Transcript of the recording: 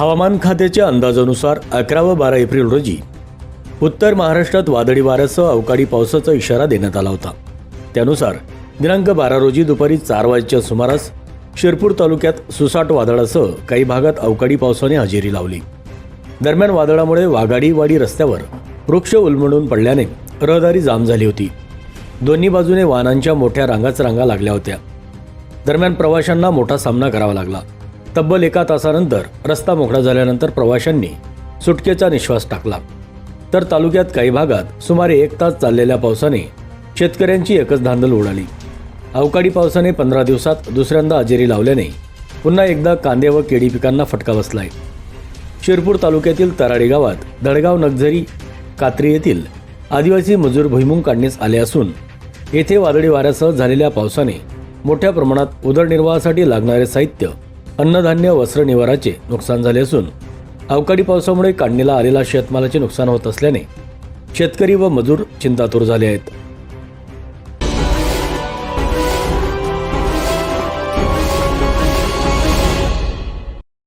हवामान खात्याच्या अंदाजानुसार अकरा व बारा एप्रिल रोजी उत्तर महाराष्ट्रात वादळी वाऱ्यासह अवकाळी पावसाचा इशारा देण्यात आला होता. त्यानुसार दिनांक बारा रोजी दुपारी चार वाजेच्या सुमारास शिरपूर तालुक्यात सुसाट वादळासह काही भागात अवकाळी पावसाने हजेरी लावली. दरम्यान वादळामुळे वाघाडीवाडी रस्त्यावर वृक्ष उलमडून पडल्याने रहदारी जाम झाली होती. दोन्ही बाजूने वाहनांच्या मोठ्या रांगाच रांगा लागल्या होत्या. दरम्यान प्रवाशांना मोठा सामना करावा लागला. तब्बल एका तासानंतर रस्ता मोकळा झाल्यानंतर प्रवाशांनी सुटकेचा निश्वास टाकला. तर तालुक्यात काही भागात सुमारे एक तास चाललेल्या पावसाने शेतकऱ्यांची एकच धांदल उडाली. अवकाळी पावसाने पंधरा दिवसात दुसऱ्यांदा हजेरी लावल्याने पुन्हा एकदा कांदे व केळी पिकांना फटका बसलाय. शिरपूर तालुक्यातील तराडी गावात दडगाव नगझरी कात्री येथील आदिवासी मजूर भुईमुंग काढण्यास आले असून येथे वादळी वाऱ्यासह झालेल्या पावसाने मोठ्या प्रमाणात उदरनिर्वाहासाठी लागणारे साहित्य अन्नधान्य वस्त्र निवाराचे नुकसान झाले असून अवकाळी पावसामुळे काढणीला आलेला शेतमालाचे नुकसान होत असल्याने शेतकरी व मजूर चिंतातूर झाले आहेत.